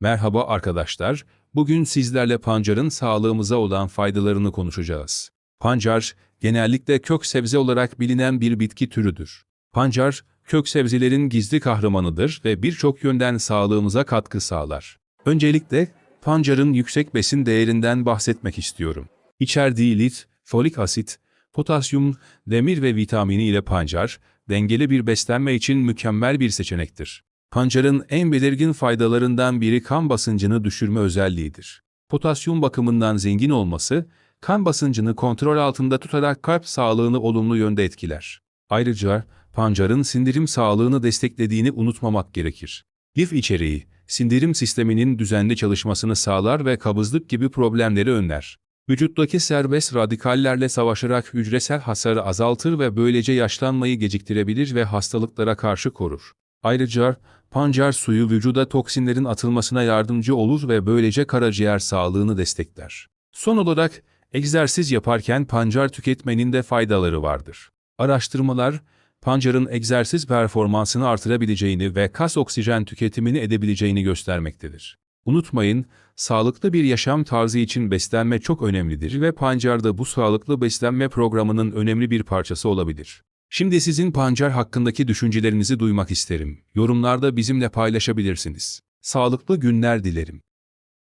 Merhaba arkadaşlar, bugün sizlerle pancarın sağlığımıza olan faydalarını konuşacağız. Pancar, genellikle kök sebze olarak bilinen bir bitki türüdür. Pancar, kök sebzelerin gizli kahramanıdır ve birçok yönden sağlığımıza katkı sağlar. Öncelikle, pancarın yüksek besin değerinden bahsetmek istiyorum. İçerdiği lit, folik asit, potasyum, demir ve vitamini ile pancar, dengeli bir beslenme için mükemmel bir seçenektir. Pancarın en belirgin faydalarından biri kan basıncını düşürme özelliğidir. Potasyum bakımından zengin olması, kan basıncını kontrol altında tutarak kalp sağlığını olumlu yönde etkiler. Ayrıca, pancarın sindirim sağlığını desteklediğini unutmamak gerekir. Lif içeriği, sindirim sisteminin düzenli çalışmasını sağlar ve kabızlık gibi problemleri önler. Vücuttaki serbest radikallerle savaşarak hücresel hasarı azaltır ve böylece yaşlanmayı geciktirebilir ve hastalıklara karşı korur. Ayrıca pancar suyu vücuda toksinlerin atılmasına yardımcı olur ve böylece karaciğer sağlığını destekler. Son olarak egzersiz yaparken pancar tüketmenin de faydaları vardır. Araştırmalar, pancarın egzersiz performansını artırabileceğini ve kas oksijen tüketimini edebileceğini göstermektedir. Unutmayın, sağlıklı bir yaşam tarzı için beslenme çok önemlidir ve pancar da bu sağlıklı beslenme programının önemli bir parçası olabilir. Şimdi sizin pancar hakkındaki düşüncelerinizi duymak isterim. Yorumlarda bizimle paylaşabilirsiniz. Sağlıklı günler dilerim.